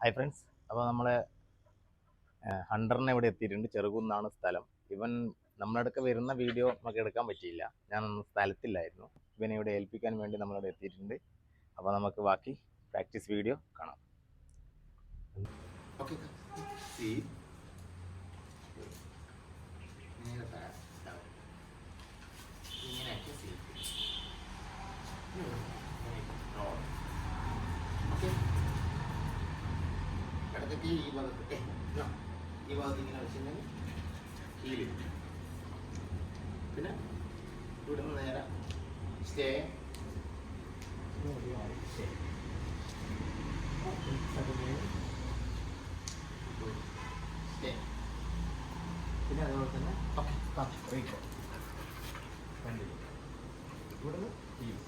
Hi friends അപ്പോൾ നമ്മളെ ഹണ്ടറിനെ ഇവിടെ എത്തിയിട്ടുണ്ട്. ചെറുകുന്നാണ് സ്ഥലം. ഇവൻ നമ്മളടുക്ക അടുക്ക വരുന്ന വീഡിയോ നമുക്ക് എടുക്കാൻ പറ്റിയില്ല. ഞാനൊന്ന് സ്ഥലത്തില്ലായിരുന്നു. ഇവനെ ഇവിടെ ഏൽപ്പിക്കാൻ വേണ്ടി നമ്മളിവിടെ എത്തിയിട്ടുണ്ട്. അപ്പോൾ നമുക്ക് ബാക്കി പ്രാക്ടീസ് വീഡിയോ കാണാം. ഇങ്ങനെയൊക്കെ ഈ ഭാഗത്ത്. ഈ ഭാഗത്ത് ഇങ്ങനെ വെച്ചിട്ടുണ്ടെങ്കിൽ ഹീൽ പിന്നെ ഇവിടുന്ന് നേരെ സ്റ്റേ പിന്നെ അതുപോലെ തന്നെ ഓക്കെ ഇവിടെ നിന്ന് ഇവിടുന്ന്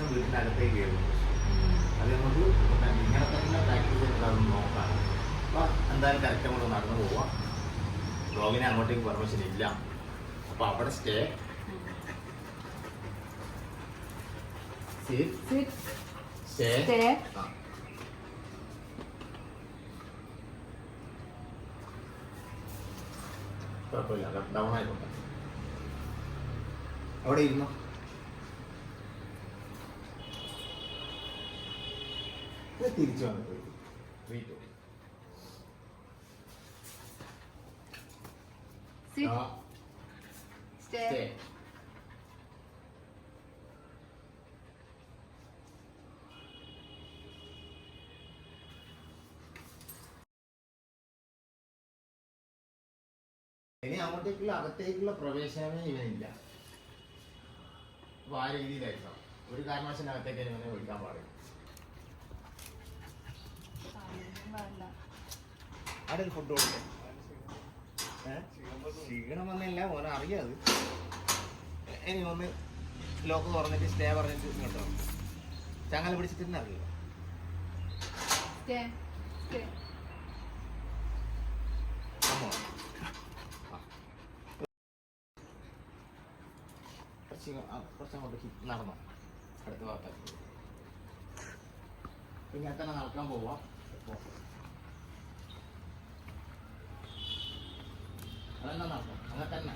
വർഷം വീട്ടിനകത്തേക്ക് കയറുന്നു അത് നമുക്ക് ഇങ്ങനെ തന്നെ പ്രാക്ടീസ് ചെയ്തിട്ടതൊന്ന് നോക്കാം അപ്പോൾ എന്തായാലും കറക്റ്റ് നമ്മൾ നടന്നു പോവാം ബ്ലോഗിന് അങ്ങോട്ടേക്ക് പെർമിഷൻ ഇല്ല അപ്പോൾ അവിടെ സ്റ്റേ Sit. Stay Stay. ആ കുഴപ്പമില്ല ഡൗൺ ആയിക്കോട്ടെ അവിടെ ഇരുന്നോ തിരിച്ചു വന്നു പോയി റീറ്റു Sit. ആ Stay. സ്റ്റേ ഇനി അങ്ങോട്ടേക്കുള്ള അകത്തേക്കുള്ള പ്രവേശനമേ ഇവനില്ല അപ്പൊ ആ രീതിയിലായിരിക്കണം ഒരു കാരണവശാലും അകത്തേക്ക് ഇവനെ വിളിക്കാൻ പാടില്ല. അവിടെ ഒരു ഫുഡ് കൊടുക്കേ ക്ഷീണം വന്നില്ല ഓന അറിയാത് ഇനി ഒന്ന് ലോക്ക് തുറന്നിട്ട് സ്റ്റേ പറഞ്ഞിട്ട് ഇങ്ങോട്ട്. ചങ്ങല പിടിച്ചിട്ട് തന്നെ അറിയില്ല Stay. Stay. Come on. ആ. കുറച്ച് ഇങ്ങ- ആ, കുറച്ച് അങ്ങോട്ട് ഹി- നടന്നോ അടുത്ത ഭാഗത്താക്കി പിന്നെ തന്നെ നടക്കാൻ പോവാം. അതെന്നാ നടക്കും അങ്ങനെ തന്നെ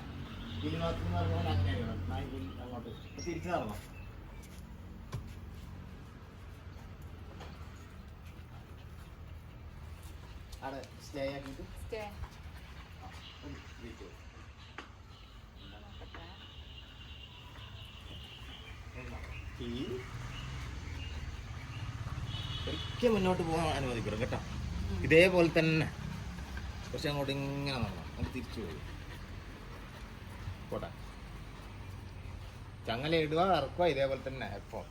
ഇരുപത്തി എന്ന് പറഞ്ഞാൽ അങ്ങനെ ആയിരിക്കണം അങ്ങോട്ട് തിരിച്ചു നടണം അവിടെ സ്റ്റേ ആക്കിയിട്ട് Stay. ആ, ഒരു വീട്ടിൽ ഇവിടെ നോക്കട്ടെ. ഒരിക്കൽ മുന്നോട്ട് പോകാൻ അനുവദിക്കണം കേട്ടോ. ഇതേപോലെ തന്നെ. പക്ഷെ അങ്ങോട്ട് ഇങ്ങനെ നടണം നമുക്ക് തിരിച്ചു പോയി. പോട്ടെ. ചങ്ങല ഇടുക ഇറക്കുക ഇതേപോലെ തന്നെ. എപ്പോൾ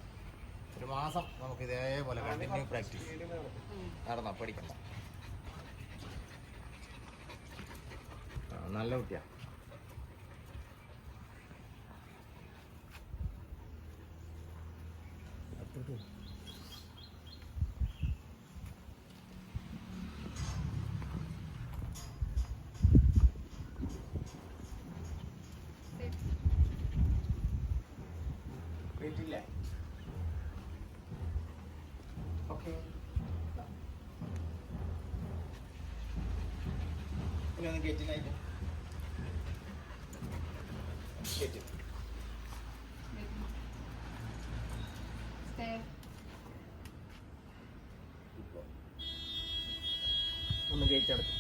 ഒരു മാസം നമുക്ക് ഇതേപോലെ കണ്ടിന്യൂ പ്രാക്ടീസ് നടന്ന നടന്നോ പഠിക്കണ്ട നല്ല കുട്ടിയാ. Sit. വീട്ടില്ലേ ഓക്കെ ഇനി ഒന്ന് കയറ്റിനായിട്ട് സെറ്റ് Stay. ഒന്ന് ഗേറ്റ് അടച്ചു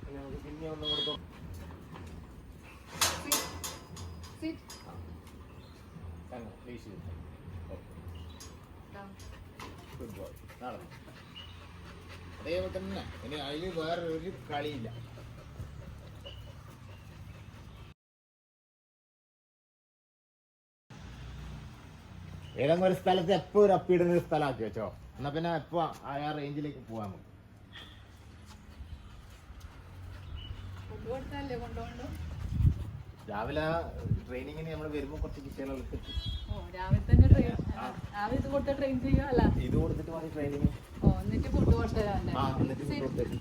ഇനി നമുക്ക് പിന്നെ ഒന്നും കൊടുക്കും Sit. Sit. Please Down. Good boy നടന്നു അതേപോലെ തന്നെ ഇനി അതിൽ വേറെ ഒരു കളിയില്ല ഏതെങ്കിലും ഒരു സ്ഥലത്ത് എപ്പോ ഒരു അപ്പിടുന്ന ഒരു സ്ഥലമാക്കി വെച്ചോ എന്നാ പിന്നെ എപ്പോ ആ റേഞ്ചിലേക്ക് പോവാൻ കൊടുത്താലേ കൊണ്ടുപോകണ്ടു രാവിലെ ട്രെയിനിങ്ങിന് നമ്മൾ വരുമ്പോൾ കുറച്ച് കുട്ടികളെ എടുത്തിട്ട്. ഓ രാവിലെ തന്നെ ട്രെയിൻ ആ. രാവിലെ ഇത് കൊടുത്ത ട്രെയിൻ ചെയ്യുക അല്ല ഇത് കൊടുത്തിട്ട് മതി ട്രെയിനിങ്. ഓ എന്നിട്ട് ഫുഡ് കൊടുത്തിട്ട്.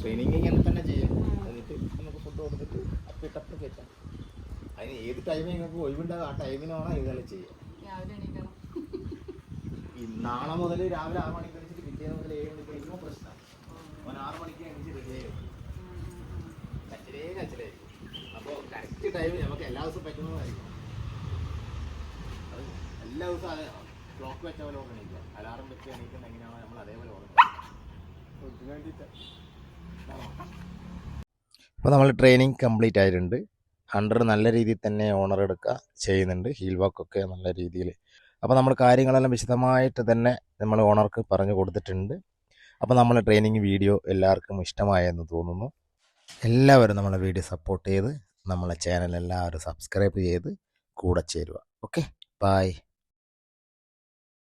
ട്രെയിനിങ് ഇങ്ങനെ തന്നെ ചെയ്യും. എന്നിട്ട് നമുക്ക് ഫുഡ് കൊടുത്തിട്ട് അപ്പിട്ടപ്പ് കയറ്റാം അതിന് ഏത് ടൈമിൽ നിങ്ങൾക്ക് ഒഴിവുണ്ടാകും ആ ടൈമിനാണ് ഇതെല്ലാം ചെയ്യുക നാളെ മുതൽ രാവിലെ ആറ് മണിക്ക് എണീച്ചിട്ട് പിറ്റേന്ന് മുതൽ ഏഴ് മണിക്ക് കഴിക്കുമ്പോൾ പ്രശ്നമാണ് അവൻ ആറ് മണിക്ക് എണീച്ച് റെഡി ആയി. ടൈം നമുക്ക് എല്ലാ ദിവസവും പറ്റുന്നതായിരിക്കും. എല്ലാ ദിവസവും ക്ലോക്ക് വെച്ച പോലെ ഓർമ്മ അലാറം വെച്ച് എണീക്കുന്ന എങ്ങനെയാണോ നമ്മൾ അതേപോലെ അപ്പോൾ നമ്മൾ ട്രെയിനിങ് കംപ്ലീറ്റ് ആയിട്ടുണ്ട്. ഹൺഡ്രഡ് നല്ല രീതിയിൽ തന്നെ ഓണർ എടുക്കുക ചെയ്യുന്നുണ്ട്. ഹീൽ വാക്കൊക്കെ നല്ല രീതിയിൽ. അപ്പോൾ നമ്മൾ കാര്യങ്ങളെല്ലാം വിശദമായിട്ട് തന്നെ നമ്മൾ ഓണർക്ക് പറഞ്ഞു കൊടുത്തിട്ടുണ്ട്. അപ്പോൾ നമ്മൾ ട്രെയിനിങ് വീഡിയോ എല്ലാവർക്കും ഇഷ്ടമായെന്ന് തോന്നുന്നു. എല്ലാവരും നമ്മളെ വീഡിയോ സപ്പോർട്ട് ചെയ്ത് നമ്മളെ ചാനൽ എല്ലാവരും സബ്സ്ക്രൈബ് ചെയ്ത് കൂടെ ചേരുക. Okay bye